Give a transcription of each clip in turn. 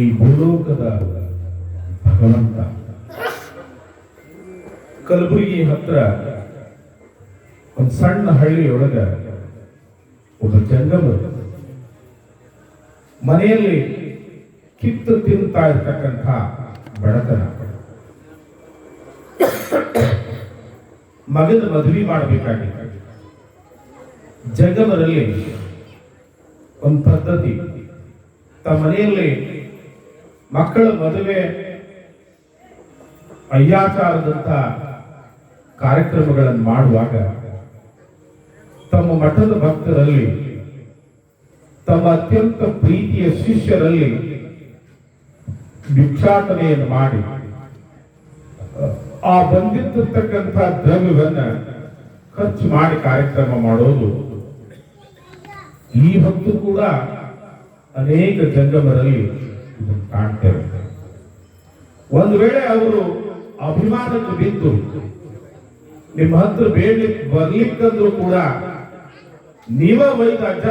ಈ ಭೂಲೋಕದ ಭಗವಂತ. ಕಲಬುರಗಿ ಹತ್ರ ಒಂದು ಸಣ್ಣ ಹಳ್ಳಿಯೊಳಗ ಒಬ್ಬ ಜಂಗಮ ಮನೆಯಲ್ಲಿ ಕಿತ್ತು ತಿಂತಾ ಇರ್ತಕ್ಕಂಥ ಬಡತನ. ಮಗನ ಮದುವೆ ಮಾಡಬೇಕಾಗಿತ್ತು. ಜಂಗಮರಲ್ಲಿ ಒಂದು ಪದ್ಧತಿ. ತಮ್ಮ ಮನೆಯಲ್ಲಿ ಮಕ್ಕಳ ಮದುವೆ ಅಯ್ಯಾಚಾರದಂತ ಕಾರ್ಯಕ್ರಮಗಳನ್ನು ಮಾಡುವಾಗ ತಮ್ಮ ಮಠದ ಭಕ್ತರಲ್ಲಿ, ತಮ್ಮ ಅತ್ಯಂತ ಪ್ರೀತಿಯ ಶಿಷ್ಯರಲ್ಲಿ ಭಿಕ್ಷಾಟನೆಯನ್ನು ಮಾಡಿ, ಆ ಬಂದಿರ್ತಕ್ಕಂಥ ದ್ರವ್ಯವನ್ನ ಖರ್ಚು ಮಾಡಿ ಕಾರ್ಯಕ್ರಮ ಮಾಡೋದು. ಈ ಹೊತ್ತು ಕೂಡ ಅನೇಕ ಜಂಗಮರಲ್ಲಿ ಕಾಣ್ತೇವೆ ಒಂದು ವೇಳೆ ಅವರು ಅಭಿಮಾನಕ್ಕೆ ಬಿದ್ದು, ನಿಮ್ಮ ಹತ್ರ ಬೇಡಿ, ಬರ್ಲಿಕ್ಕಂದ್ರೂ ಕೂಡ ನೀವ ಒಯ್ದ ಅಜ್ಜ,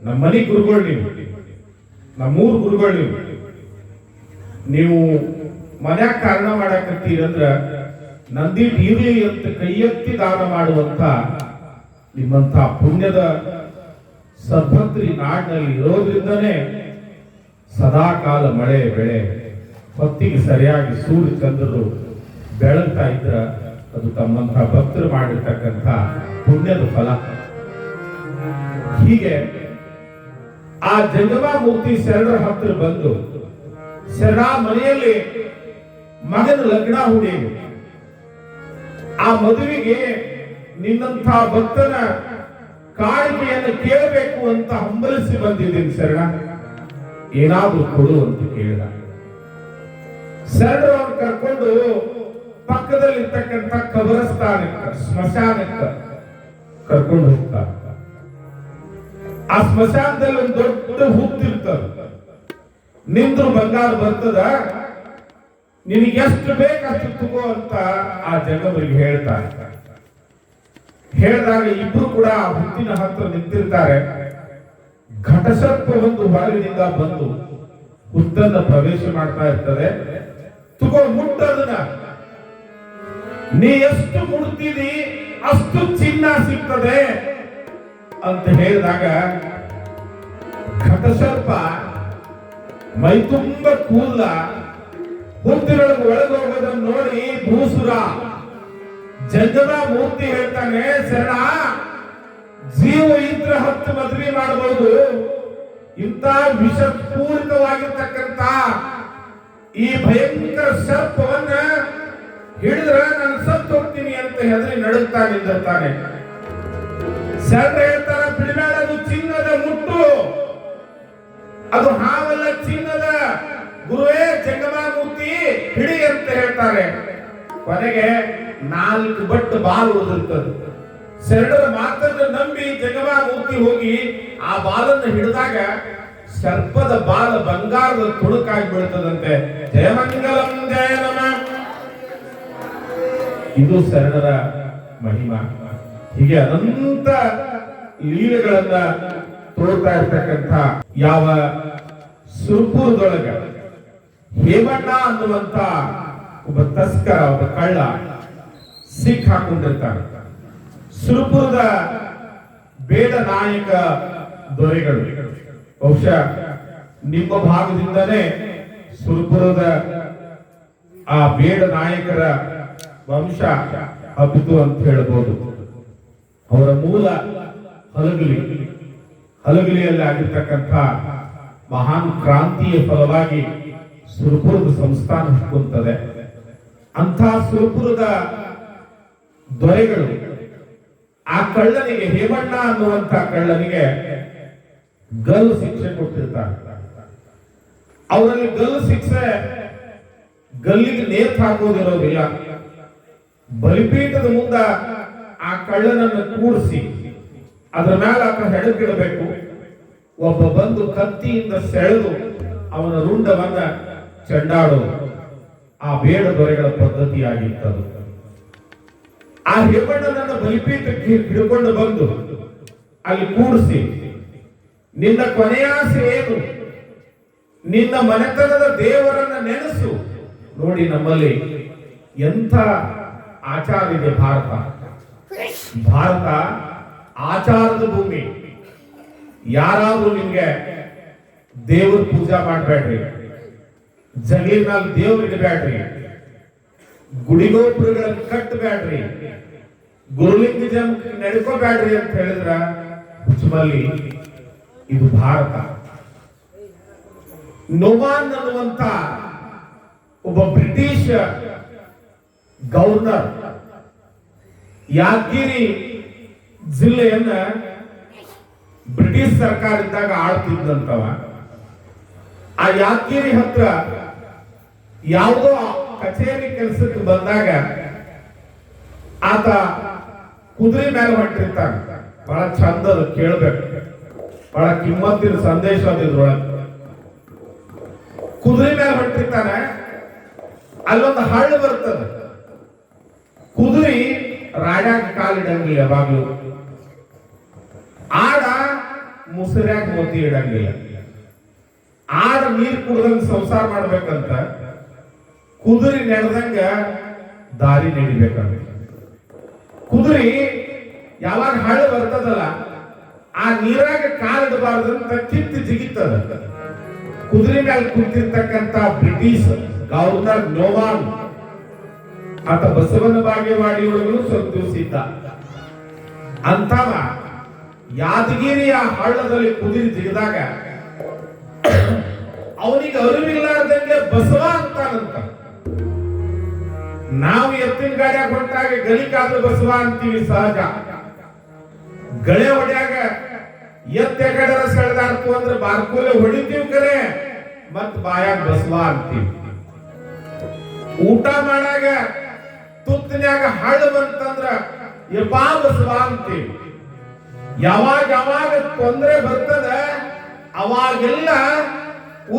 ನಮ್ಮ ಮನೆ ಗುರುಗಳು ನೀವು. ನಮ್ಮೂರ್ ಗುರುಗಳು ನೀವು. ನೀವು ಮನ್ಯಾಗ ಕಾರಣ ಮಾಡಕತ್ತೀರಂದ್ರ ನಂದಿ ಇರಲಿ ಅಂತ ಕೈ ಎತ್ತಿ ದಾನ ಮಾಡುವಂತ ನಿಮ್ಮಂತ ಪುಣ್ಯದ ಸದ್ಭಕ್ತಿ ನಾಡಿನಲ್ಲಿ ಇರೋದ್ರಿಂದನೇ ಸದಾ ಕಾಲ ಮಳೆ, ಬೆಳೆ. ಹೊತ್ತಿಗೆ ಸರಿಯಾಗಿ ಸೂರ್ಯ ಚಂದ್ರರು ಬೆಳಗ್ತಾ ಇದ್ರ, ಅದು ತಮ್ಮಂತ ಭಕ್ತರು ಮಾಡಿರ್ತಕ್ಕಂಥ ಪುಣ್ಯದ ಫಲ. ಹೀಗೆ ಆ ಜಂಗಮ ಮೂರ್ತಿ ಶರಣರ ಹತ್ತಿರ ಬಂದು, ಶರಣ ಮನೆಯಲ್ಲಿ ಮಗನ ಲಗ್ನ ಹುಡಿಯು. ಆ ಮದುವೆಗೆ ನಿನ್ನಂಥ ಭಕ್ತನ ಕಾಣಿಕೆಯನ್ನು ಕೇಳಬೇಕು ಅಂತ ಹಂಬಲಿಸಿ ಬಂದಿದ್ದೀನಿ ಶರಣ. ಏನಾದ್ರೂ ಕೊಡು ಅಂತ ಕೇಳಿದ. ಸರ್ ಅವ್ನು ಕರ್ಕೊಂಡು ಪಕ್ಕದಲ್ಲಿರ್ತಕ್ಕಂಥ ಕಬರಸ್ಥಾನಕ್ಕೆ ಸ್ಮಶಾನಕ್ಕೆ ಕರ್ಕೊಂಡು ಹೋಗ್ತಾರ ಆ ಸ್ಮಶಾನದಲ್ಲಿ ಒಂದು ದೊಡ್ಡ ಹುತ್ತಿರ್ತದ ನಿಂದ್ರು ಬಂಗಾರ ಬರ್ತದ. ನಿನಗೆ ಎಷ್ಟು ಬೇಕಷ್ಟು ತಗೋ ಅಂತ ಆ ಜನವರಿಗೆ ಹೇಳ್ತಾರೆ ಹೇಳಿದಾಗ ಇಬ್ರು ಕೂಡ ಆ ಹುತ್ತಿನ ಹತ್ರ ನಿಂತಿರ್ತಾರೆ. ಘಟಸರ್ಪ ಒಂದು ಹೊರಗಿನಿಂದ ಬಂದು ಹುತ್ತನ್ನ ಪ್ರವೇಶ ಮಾಡ್ತಾ ಇರ್ತದೆ ತುಕೋ ಮುಟ್ಟ ಅದನ್ನ. ನೀ ಎಷ್ಟು ಮುಡ್ತೀರಿ ಅಷ್ಟು ಚಿನ್ನ ಸಿಗ್ತದೆ ಅಂತ ಹೇಳಿದಾಗ ಘಟಸರ್ಪ ಮೈ ತುಂಬ ಕೂದಲ ಹುತ್ತಿನೊಳಗೆ ಒಳಗೋಗೋದನ್ನು ನೋಡಿ ಭೂಸುರ. ಜಗದ ಮೂರ್ತಿ ಹೇಳ್ತಾನೆ, ಶರಣ ಜೀವ ಇದ್ರೆ ಹತ್ತು ಮದುವೆ ಮಾಡಬಹುದು ಇಂಥ ವಿಷಪೂರಿತವಾಗಿರ್ತಕ್ಕಂಥ ಈ ಭಯಂಕರ ಸರ್ಪವನ್ನ ಹಿಡಿದ್ರೆ ನಾನು ಸತ್ತು ಹೋಗ್ತೀನಿ ಅಂತ ಹೆದರಿ ನಡುತ್ತಾ ನಿಂತಿರ್ತಾನೆ ಸರ್ ಹೇಳ್ತಾರ, ಬಿಡಬೇಡ ಚಿನ್ನದ ಮುಟ್ಟು. ಅದು ಹಾವಲ್ಲ ಚಿನ್ನದ. ಗುರುವೇ, ಜಂಗಮಾಮೂರ್ತಿ, ಹಿಡಿ ಅಂತ ಹೇಳ್ತಾರೆ. ಕೊನೆಗೆ ನಾಲ್ಕು ಬಟ್ಟು ಬಾಲು ಉಳಿದಿರ್ತದೆ ಶರಣರ ಮಾತನ್ನ ನಂಬಿ ಜಂಗಮ ಮೂರ್ತಿ ಹೋಗಿ ಆ ಬಾಲನ್ನು ಹಿಡಿದಾಗ ಸರ್ಪದ ಬಾಲ ಬಂಗಾರದ ತುಣುಕಾಗಿ ಬೀಳ್ತದಂತೆ. ಜಯಮಂಗಲಂ ಜಯ ಇದು ಶರಣರ ಮಹಿಮಾ. ಹೀಗೆ ಅನಂತ ಲೀಲೆಗಳನ್ನ ತೋರ್ತಾ ಇರ್ತಕ್ಕಂಥ ಯಾವ ಸುರ್ಪುರದೊಳಗ ಹೇಮಣ್ಣ ಅನ್ನುವಂತ ಒಬ್ಬ ತಸ್ಕರ, ಒಬ್ಬ ಕಳ್ಳ ಸಿಕ್ ಹಾಕೊಂಡಿರ್ತಾನೆ ಸುರ್ಪುರದ ಬೇಡ ನಾಯಕ ದೊರೆಗಳು. ಬಹುಶಃ ನಿಮ್ಮ ಭಾಗದಿಂದಲೇ ಸುರಪುರದ ಆ ಬೇಡ ನಾಯಕರ ವಂಶ ಹಬ್ಬಿತು ಅಂತ ಹೇಳ್ಬೋದು. ಅವರ ಮೂಲ ಹಲಗಲಿ, ಹಲಗಲಿಯಲ್ಲಿ ಆಗಿರ್ತಕ್ಕಂಥ ಮಹಾನ್ ಕ್ರಾಂತಿಯ ಫಲವಾಗಿ ಸುರಪುರದ ಸಂಸ್ಥಾನ ಹುಟ್ಟುತ್ತದೆ ಅಂಥ ಸುರಪುರದ ದೊರೆಗಳು ಆ ಕಳ್ಳನಿಗೆ ಹೇಮಣ್ಣ ಅನ್ನುವಂತ ಕಳ್ಳನಿಗೆ ಗಲ್ಲು ಶಿಕ್ಷೆ ಕೊಟ್ಟಿರ್ತಾರೆ. ಅವರಲ್ಲಿ ಗಲ್ಲು ಶಿಕ್ಷೆ ಗಲ್ಲಿಗೆ ನೇತ್ ಹಾಕೋದಿರೋದಿಲ್ಲ ಬಲಿಪೀಠದ ಮುಂದ ಆ ಕಳ್ಳನನ್ನು ಕೂಡಿಸಿ ಅದರ ಮೇಲೆ ಆತ ಹೆಡಕಿಡಬೇಕು ಒಬ್ಬ ಬಂದು ಕತ್ತಿಯಿಂದ ಸೆಳೆದು ಅವನ ರುಂಡವನ್ನ ಚೆಂಡಾಡೋದು ಆ ಬೇಡ ದೊರೆಗಳ ಪದ್ಧತಿಯಾಗಿತ್ತದು. ಆ ಹೆಬ್ಬಣ್ಣನನ್ನು ಬಲಿಪೀಠಕ್ಕೆ ಹಿಡ್ಕೊಂಡು ಬಂದು ಅಲ್ಲಿ ಕೂಡಿಸಿ, ನಿನ್ನ ಕೊನೆಯಾಸೆ ಏನು? ನಿನ್ನ ಮನೆತನದ ದೇವರನ್ನ ನೆನೆಸು. ನೋಡಿ ನಮ್ಮಲ್ಲಿ ಎಂಥ ಆಚಾರ ಇದೆ ಭಾರತ. ಭಾರತ ಆಚಾರದ ಭೂಮಿ. ಯಾರಾದ್ರೂ ನಿಮ್ಗೆ ದೇವ್ರ ಪೂಜಾ ಮಾಡಬೇಡ್ರಿ. ಜಗಲಿನಲ್ಲಿ ದೇವ್ರ ಇಡಬೇಡ್ರಿ. ಗುಡಿಗೋಪುರಗಳನ್ನು ಕಟ್ಟಬೇಡ್ರಿ. ಗುರುಲಿಂಗ ಜನ ನಡ್ಕೋಬೇಡ್ರಿ ಅಂತ ಹೇಳಿದ್ರ ಹುಚ್ಚಮಲ್ಲಿ ಇದು ಭಾರತ. ನೊಮಾನ್ ಅನ್ನುವಂತ ಒಬ್ಬ ಬ್ರಿಟಿಷ್ ಗವರ್ನರ್ ಯಾದಗಿರಿ ಜಿಲ್ಲೆಯನ್ನ ಬ್ರಿಟಿಷ್ ಸರ್ಕಾರ ಇದ್ದಾಗ ಆಳ್ತಿದ್ದಂತವ. ಆ ಯಾದಗಿರಿ ಹತ್ರ ಯಾವುದೋ ಕಚೇರಿ ಕೆಲಸಕ್ಕೆ ಬಂದಾಗ ಆತ ಕುದುರೆ ಮೇಲೆ ಹೊಂಟಿರ್ತಾನ. ಬಹಳ ಚಂದ ಕೇಳಬೇಕು. ಬಹಳ ಕಿಮ್ಮತ್ತಿನ ಸಂದೇಶ ಅದು ಇದ್ರೊಳಗೆ. ಕುದುರೆ ಮೇಲೆ ಹೊಂಟಿರ್ತಾನೆ. ಅಲ್ಲೊಂದು ಹಳ್ಳ ಬರ್ತದೆ. ಕುದುರೆ ರಾಡ್ಯಾಗ ಕಾಲಿಡಂಗಿಲ್ಲ ಯಾವಾಗ್ಲೂ. ಆಡ ಮುಸುರ್ಯಾಗ ಮೋತಿ ಇಡಂಗಿಲ್ಲ. ಆಡ ನೀರ್ ಕುಡ್ದಂಗ ಸಂಸಾರ ಮಾಡ್ಬೇಕಂತ ಕುದುರೆ ನಡೆದಂಗ ದಾರಿ ನಡಿಬೇಕಂತ. ಕುದುರೆ ಯಾವಾಗ ಹಳ್ಳ ಬರ್ತದಲ್ಲ, ಆ ನೀರಾಗ ಅಂತ ಕಿತ್ತು ಜಿಗಿತದ. ಕುದುರೆ ಮೇಲೆ ಕುಂತಿರ್ತಕ್ಕಂತ ಬ್ರಿಟಿಷ್ ಗವರ್ನರ್ ನೋವಾನ್ ಆತ ಬಸವನ ಬಾಗೇವಾಡಿ ಒಳಗೂ ಇದ್ದ ಅಂತವ ಯಾದಗಿರಿಯ ಹಳ್ಳದಲ್ಲಿ ಕುದುರೆ ಜಿಗಿದಾಗ, ಅವನಿಗೆ ಅರಿವಿಲ್ಲಾರ್ದಂಗೆ ಬಸವ ಅಂತಾನಂತ. ನಾವು ಎತ್ತಿನ ಗಾಡಿಯಾಗ ಹೊಂಟಾಗ ಗಲಿಕಾದ್ರೆ ಬಸವ ಅಂತೀವಿ ಸಹಜ. ಗಳೆ ಹೊಡ್ಯಾಗ ಎತ್ತ ಕಡೆರ ಸೆಳೆದಾಡ್ತು ಅಂದ್ರೆ ಬಾರ್ಕೋಲೆ ಹೊಡಿತೀವಿ ಕರೆ ಮತ್ ಬಾಯಾಗ ಬಸವ ಅಂತೀವಿ. ಊಟ ಮಾಡಾಗ ತುತ್ತಿನ್ಯಾಗ ಹಳ್ಳು ಬಂತಂದ್ರ ಬಾ ಬಸವ ಅಂತೀವಿ. ಯಾವಾಗ ಯಾವಾಗ ತೊಂದರೆ ಬರ್ತದ ಅವಾಗೆಲ್ಲ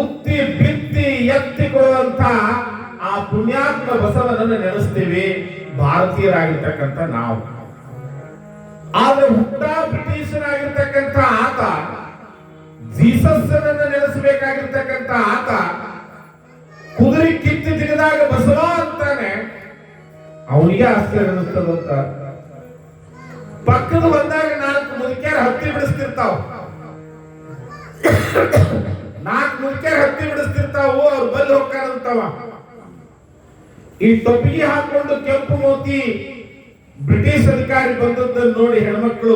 ಉತ್ತಿ ಬಿತ್ತಿ ಎತ್ತಿಕೊಳ್ಳುವಂತ ಆ ಪುಣ್ಯಾತ್ಮ ಬಸವನನ್ನು ನೆನೆಸ್ತೀವಿ ಭಾರತೀಯರಾಗಿರ್ತಕ್ಕಂಥ ನಾವು. ಆದ್ರೆ ಹುಟ್ಟ ಬ್ರಿಟಿಷರಾಗಿರ್ತಕ್ಕಂಥ ಆತ ಜೀಸಸ್ ನೆನೆಸಬೇಕಾಗಿರ್ತಕ್ಕಂಥ ಆತ, ಕುದುರೆ ಕಿತ್ತಿ ತೆಗೆದಾಗ ಬಸವ ಅಂತಾನೆ, ಅವನಿಗೆ ಆಶ್ಚರ್ಯ ಅಂತ. ಪಕ್ಕದ ಬಂದಾಗ ನಾಲ್ಕು ಮುದುಕ್ಯಾರ ಹತ್ತಿ ಬಿಡಿಸ್ತಿರ್ತಾವ. ನಾಲ್ಕು ಮುದುಕ್ಯಾರ ಹತ್ತಿ ಬಿಡಿಸ್ತಿರ್ತಾವು, ಅವ್ರು ಬಲ್ಲಿ ಹೋಗ್ತಾರಂತವ ಈ ಟೊಪ್ಪಿಗೆ ಹಾಕೊಂಡು ಕೆಂಪು ಮೋತಿ ಬ್ರಿಟಿಷ್ ಅಧಿಕಾರಿ ಬಂದದ್ದನ್ನು ನೋಡಿ ಹೆಣ್ಮಕ್ಳು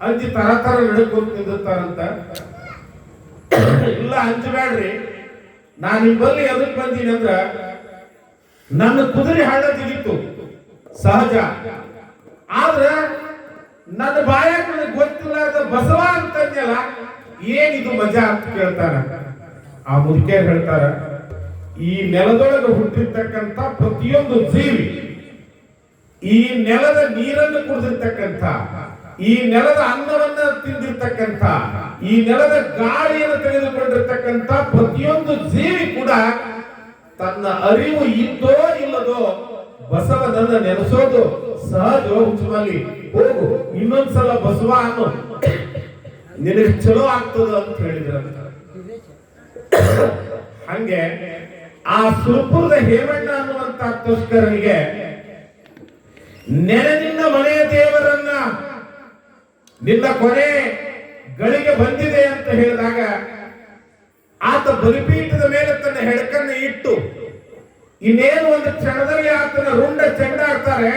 ಅಂಜಿ ತರ ತರ ನಡ್ಕೊಂತಿದ್ದಾರಂತ ಇಲ್ಲ ಅಂಜಬೇಡ್ರಿ ನಾನು ನಿಮ್ಮಲ್ಲಿ ಎದಕ್ ಬಂದೀನಿ ಅಂದ್ರ ನನ್ನ ಕುದುರೆ ಹಳ್ಳ ತಿಳಿತು ಸಹಜ. ಆದ್ರ ನನ್ನ ಬಾಯಾಗ ನನಗೆ ಅದು ಬಸವ ಅಂತಂದ್ಯಲ್ಲ, ಏನಿದು ಮಜಾ ಅಂತ ಕೇಳ್ತಾರ ಆ ಮುದುಕೆ ಹೇಳ್ತಾರ ಈ ನೆಲದೊಳಗೆ ಹುಟ್ಟಿರ್ತಕ್ಕಂಥ ಪ್ರತಿಯೊಂದು ಜೀವಿ ಈ ನೆಲದ ನೀರನ್ನು ಕುಡಿದಿರ್ತಕ್ಕಂಥ, ಈ ನೆಲದ ಅನ್ನವನ್ನ ತಿಂದಿರ್ತಕ್ಕಂಥ, ಈ ನೆಲದ ಗಾಳಿಯನ್ನು ತೆಗೆದುಕೊಂಡಿರ್ತಕ್ಕಂಥ ಪ್ರತಿಯೊಂದು ಜೀವಿ ಕೂಡ ತನ್ನ ಅರಿವು ಇದ್ದೋ ಇಲ್ಲದೋ ಬಸವನನ್ನ ನೆನೆಸೋದು ಸಹಜ ಹುಚ್ಚುಮಲ್ಲಿ ಹೋಗು, ಇನ್ನೊಂದ್ಸಲ ಬಸವ ಅನ್ನು ನಿನಗೆ ಚಲೋ ಆಗ್ತದ ಅಂತ ಹೇಳಿದ್ರಂತ. ಹಂಗೆ ಆ ಸುರಪುರದ ಹೇಮಣ್ಣ ಅನ್ನುವಂತ ತಸ್ಕರನಿಗೆ ನೆನೆನಿಂದ ಮನೆಯ ದೇವರನ್ನ ನಿನ್ನ ಕೊನೆ ಗಳಿಗೆ ಬಂದಿದೆ ಅಂತ ಹೇಳಿದಾಗ ಆತ ಬಲಿಪೀಠದ ಮೇಲೆ ತನ್ನ ಹೆಡಕನ್ನ ಇಟ್ಟು ಇನ್ನೇನು ಒಂದು ಕ್ಷಣದಲ್ಲಿ ಆತನ ರುಂಡ ಚೆಂಡಾಡ್ತಾರೆ,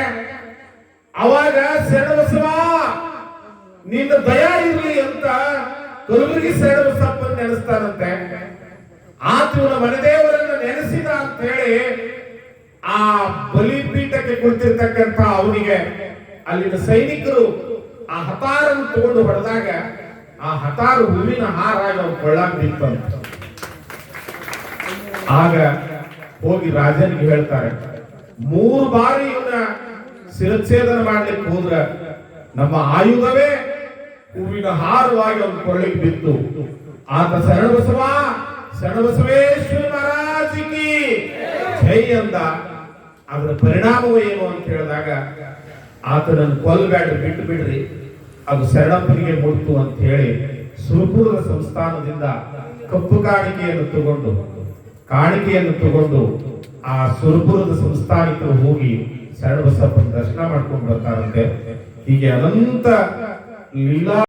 ಅವಾಗ ಶರಣಬಸವ ನಿನ್ನ ದಯಾ ಇರಲಿ ಅಂತ ಕಲಬುರಗಿ ಶರಣಬಸಪ್ಪನ ಕುಳಿತಿರ್ತಕ್ಕಂಥ ಅವನಿಗೆ ಅಲ್ಲಿನ ಸೈನಿಕರು ಆ ಹತಾರನ್ನು ತಗೊಂಡು ಹೊಡೆದಾಗ ಆ ಹತಾರು ಹೂವಿನ ಹಾರ ಅವ್ನು ಕೊಳ್ಳಾಗ ನಿಂತಂತ ಆಗ ಹೋಗಿ ರಾಜನಿಗೆ ಹೇಳ್ತಾರೆ, ಮೂರು ಬಾರಿ ಇವನ ಶಿರಚ್ಛೇದನ ಮಾಡ್ಲಿಕ್ಕೆ ಹೋದ್ರ ನಮ್ಮ ಆಯುಧವೇ ಹೂವಿನ ಹಾರವಾಗಿ ಅವನು ಕೊರಳಿಗೆ ಬಿತ್ತು. ಆತ ಶರಣಬಸವ, ಶರಣಬಸವೇಶ್ವರ ಮಹಾರಾಜಿಗೆ ಜೈ ಅಂದ. ಅದರ ಪರಿಣಾಮವೇನು ಅಂತ ಹೇಳಿದಾಗ ಆತನನ್ನು ಕೊಲ್ಲಬೇಡ್ರಿ, ಬಿಟ್ಟು ಬಿಡ್ರಿ. ಅದು ಶರಣಪ್ಪನಿಗೆ ಮುಡ್ತು ಅಂತ ಹೇಳಿ ಸುರಪುರದ ಸಂಸ್ಥಾನದಿಂದ ಕಪ್ಪು ಕಾಣಿಕೆಯನ್ನು ತಗೊಂಡು ಕಾಣಿಕೆಯನ್ನು ತಗೊಂಡು ಆ ಸುರಪುರದ ಸಂಸ್ಥಾನಕ್ಕೆ ಹೋಗಿ ಶರಣಬಸಪ್ಪನ ದರ್ಶನ ಮಾಡ್ಕೊಂಡು ಬರ್ತಾರಂತೆ. ಹೀಗೆ ಅನಂತ ಲೀಲಾ